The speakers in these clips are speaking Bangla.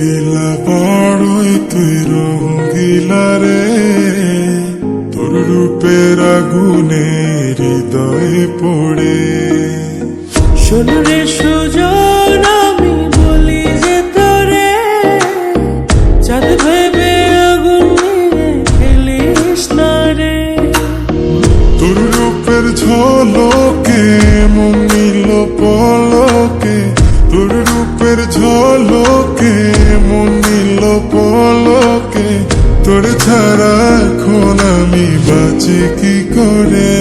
গেলা বড়ই তুই রঙ্গিলা রে। তোর রূপের আগুনে হৃদয়ে পড়ে। সোনরে সুজন আমি বলি যে তোরে চাঁদ ভেবে তোর রূপের ঝলকে পলকে তোর রূপের ঝলকে পলকে তোর ছাড়া এখন আমি বাঁচি কি করে?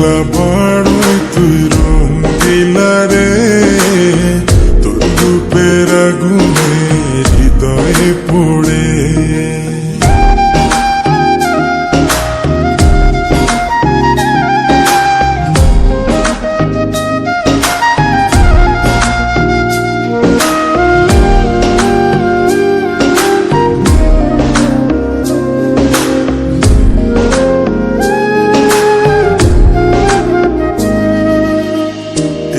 রঙ্গিলা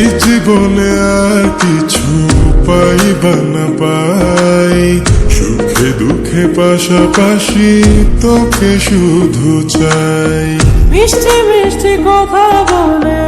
এই জীবনে আর কিছু পাই বা না পাই। সুখে দুঃখে পাশাপাশি তোকে শুধু চাই। মিষ্টি মিষ্টি কথা বলে